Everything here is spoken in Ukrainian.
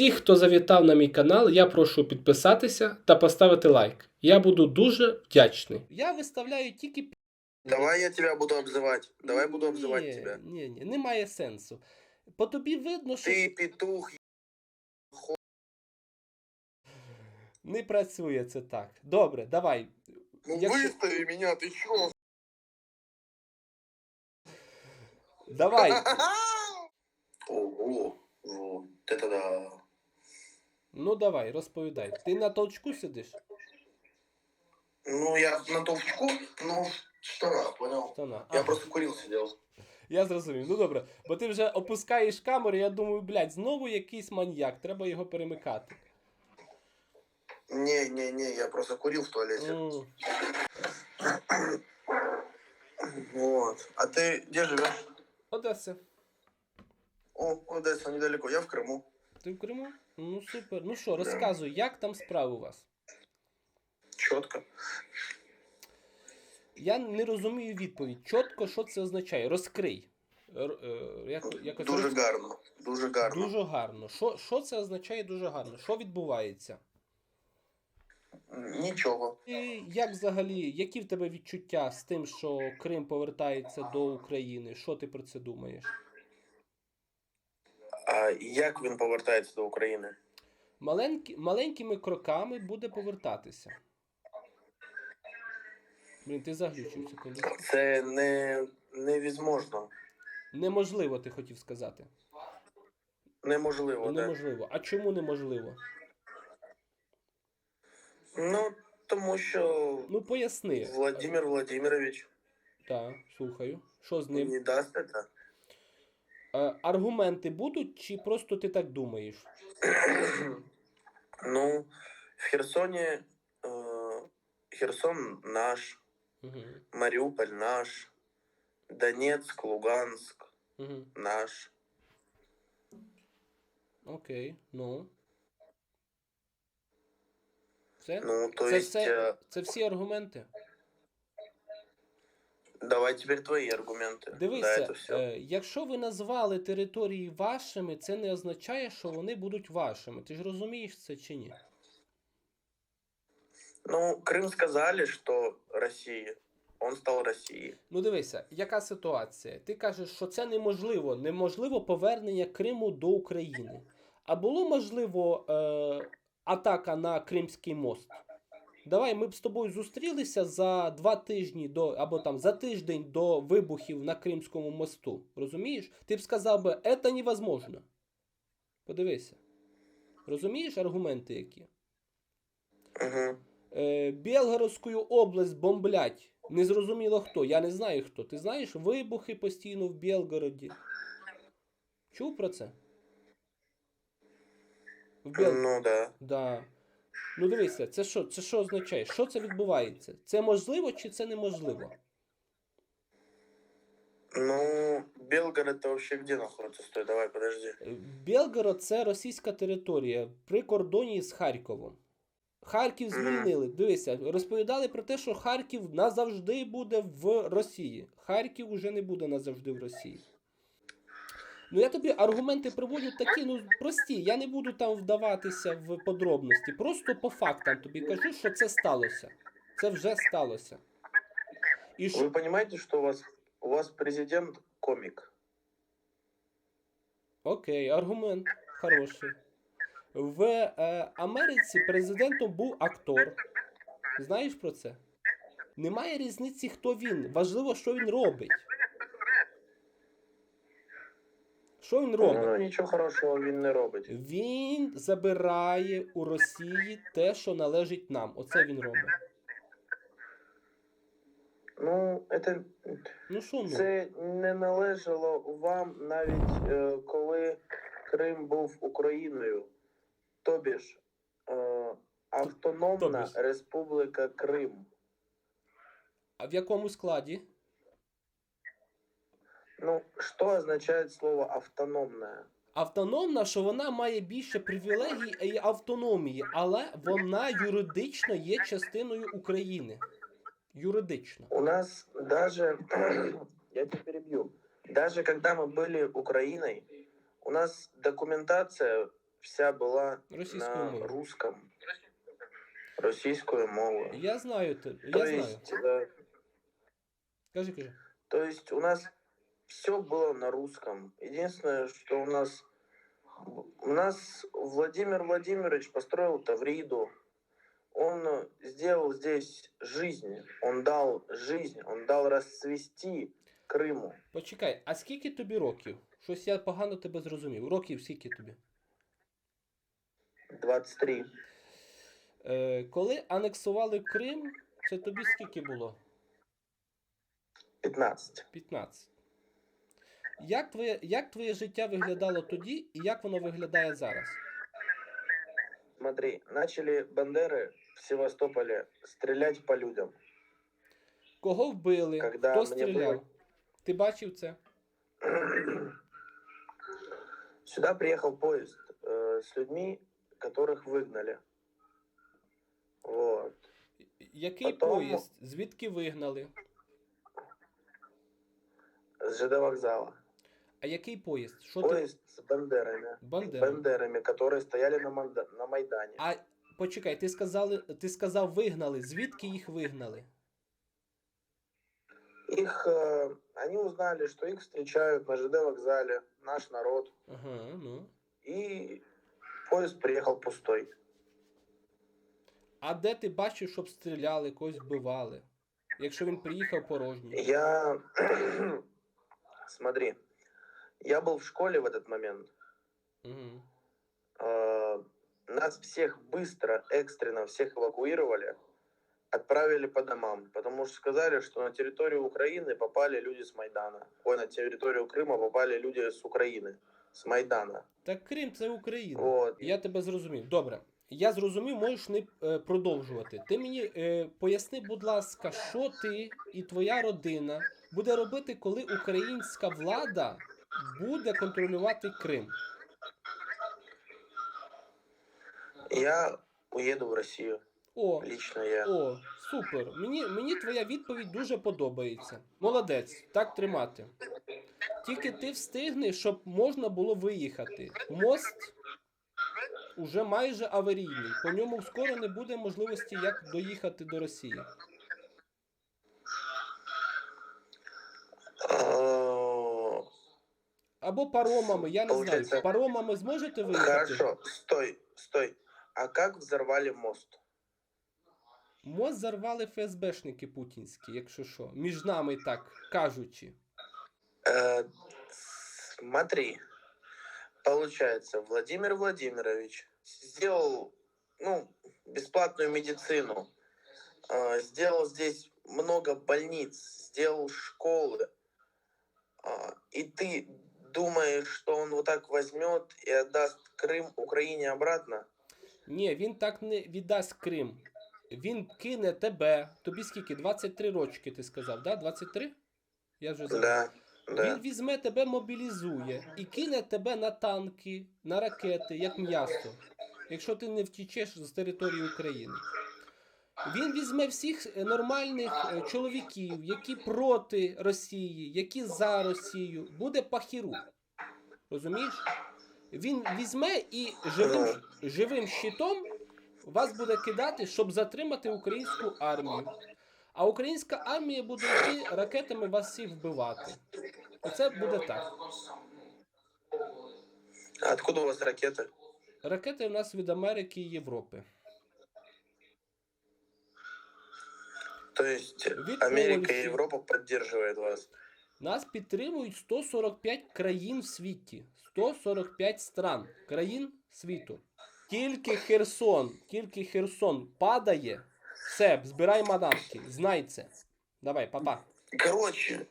Всіх, хто завітав на мій канал, я прошу підписатися та поставити лайк. Я буду дуже вдячний. Я виставляю тільки пі- Давай я тебя буду обзывать. Давай буду обзывать Ні, тебя. Ні, ні, немає сенсу. По тобі видно, що Ты петух. не працює це так. Добре, давай. Ну Якщо- выстави меня, ты чё? Давай. Ого, вот это да. Ну давай, розповідай. Ти на толчку сидиш? Ну, я на толчку, ну, в штанах, понял? Штана. Я просто курил сидел. Я зрозумів. Ну добре, бо ти вже опускаєш камеру, я думаю, блядь, знову якийсь маньяк, треба його перемикати. Не-не-не, я просто курил в туалете. М, Вот. А ты где живешь? Одеса. О, Одесса, недалеко. Я в Крыму. Ти в Криму? Ну супер. Ну що, розказуй, як там справи у вас? Четко. Я не розумію відповідь. Чітко, що це означає? Розкрий. Р- е, як, якось Дуже роз- гарно. Дуже гарно. Дуже гарно. Що, що це означає дуже гарно? Що відбувається? Нічого. І як взагалі, які в тебе відчуття з тим, що Крим повертається до України? Що ти про це думаєш? А як він повертається до України? Маленькі, маленькими кроками буде повертатися. Блін, ти заглючив секунду. Це не невозможно. Неможливо, ти хотів сказати. Неможливо, так. Неможливо. А чому неможливо? Ну, тому що Ну поясни. Владимир Владимирович Так, слухаю. Що з ним? не дасть это. Е, аргументи будуть, чи просто ти так думаєш? Ну, в Херсоне э, Херсон наш, Угу. Маріуполь наш, Донецк, Луганск Угу. наш. Окей, ну. Все? Ну, то це, есть, все, э, це всі аргументи. давай теперь твои аргументы. да, Дивися, это все. е, якщо ви назвали території вашими, це не означає, що вони будуть вашими. Ти ж розумієш це чи ні? Ну, Крым сказали, что Россия. Он стал Россией. Ну дивися, яка ситуація? Ти кажеш, що це неможливо, неможливо повернення Криму до України. А було можливо е, атака на Кримський мост? Давай ми б з тобою зустрілися за два тижні до або там за тиждень до вибухів на Кримському мосту. Розумієш? Ти б сказав би, це невозможно. Подивися. Розумієш аргументи які? Е, Білгородську область бомблять. Незрозуміло хто. Я не знаю хто. Ти знаєш, вибухи постійно в Білгороді. Чув про це? В Біл... Ну да. Да. Ну дивися, це що, це що означає? Що це відбувається? Це можливо чи це неможливо? Ну, Белгород это вообще где находится? Стой, давай, подожди. Е, Білгород це російська територія при кордоні з Харковом. Харків звільнили. Дивися, розповідали про те, що Харків назавжди буде в Росії. Харків уже не буде назавжди в Росії. Ну я тобі аргументи приводжу такі, ну прості. Я не буду там вдаватися в подробності. Просто по фактам тобі кажу, що це сталося. Це вже сталося. І що... Вы понимаете, что у вас у вас президент комик? Окей, аргумент хороший. В е, Америці президентом був актор. Знаєш про це? Немає різниці, хто він. Важливо, що він робить. Що він робить? Ну, нічого хорошого він не робить. Він забирає у Росії те, що належить нам. Оце він робить. Ну, це, Ну що ну? це не належало вам навіть е, коли Крим був Україною. Тобі ж е, Автономна Тобі ж. Республіка Крим. А в якому складі? Ну, що означає слово автономна? Автономна, що вона має більше привілегій і автономії, але вона юридично є частиною України. Юридично. У нас даже, я тебя перебью, даже когда мы были Украиной, у нас документация вся была Російською на мовою. русском. Российскую мову. Я знаю те. Я То знаю. есть, э, Кажи, кажи. то есть у нас все было на русском. Единственное, что у нас у нас Владимир Владимирович построил Тавриду. Он э, сделал здесь жизнь. Он дал жизнь. Он дал расцвести Крыму. Почекай, а скільки тобі років? Щось я погано тебе зрозумів. Років скільки тобі? 23. Е, коли анексували Крим, це тобі скільки було? 15. 15. Як твоє, як твоє життя виглядало тоді і як воно виглядає зараз? Смотри, начали Бандеры в Севастополе стрелять по людям. Кого вбили? Когда Хто мені стріляв? було- Ти бачив це? Сюда приехал поезд э, с людьми, которых выгнали. Вот. Який Потом- поїзд? Звідки вигнали? С ЖД вокзала. А який поїзд? Що ти? Поезд с бандерами. Бандера. Бандерами, которые стояли на, Манда- на Майдане. А почекай, ти сказали, ти сказав вигнали. Звідки їх вигнали? Их, э, они узнали, что их встречают на ЖД вокзале, наш народ. Ага, ну. И поезд приехал пустой. А де ти бачив, щоб стріляли, когось вбивали? Якщо він приїхав порожній. Я... Смотри, я был в школе в этот момент. Угу. Э, Нас всех быстро, экстренно всех эвакуировали, отправили по домам, потому что сказали, что на территорию Украины попали люди с Майдана. Ой, на территорию Крыма попали люди с Украины, с Майдана. Так Крим це Україна. Вот. Я тебе зрозумів. Добре. Я зрозумів, можеш не е, продовжувати. Ти мені е, поясни, будь ласка, що ти і твоя родина буде робити, коли українська влада буде контролювати Крим? Я уеду в Россию. О, Лично я. о, супер. Мені, мені твоя відповідь дуже подобається. Молодець, так тримати. Тільки ти встигни, щоб можна було виїхати. Мост уже майже аварійний. По ньому скоро не буде можливості як доїхати до Росії. Э, Або паромами, я не знаю. Получається- Паромами зможете виїхати? Хорошо, стой, стой. А как взорвали мост? Мост зарвали ФСБшники путінські, якщо що. Між нами так кажучи. Э, смотри, получается, Владимир Владимирович сделал, ну, бесплатную медицину, э, сделал здесь много больниц, сделал школы, А, и ты думаешь, что он вот так возьмет и отдаст Крым Украине обратно? Ні, він так не віддасть Крим. Він кине тебе. Тобі скільки? 23 рочки, ти сказав, да? 23? Я вже забув. Да, да. Він візьме тебе, мобілізує і кине тебе на танки, на ракети, як м'ясо, якщо ти не втічеш з території України. Він візьме всіх е, нормальних е, чоловіків, які проти Росії, які за Росію. Буде пахіру. Розумієш? Він візьме і живим, живим щитом вас буде кидати, щоб затримати українську армію. А українська армія буде йти ракетами вас всіх вбивати. Оце буде так. А Откуда у вас ракеты? Ракети в нас від Америки і Європи. То есть Від Америка і Європа підтримують вас. Нас підтримують 145 країн в світі. 145 стран країн світу. Тільки Херсон, тільки Херсон падає. Все, збирай манатки, знай це. Давай, папа. Короче,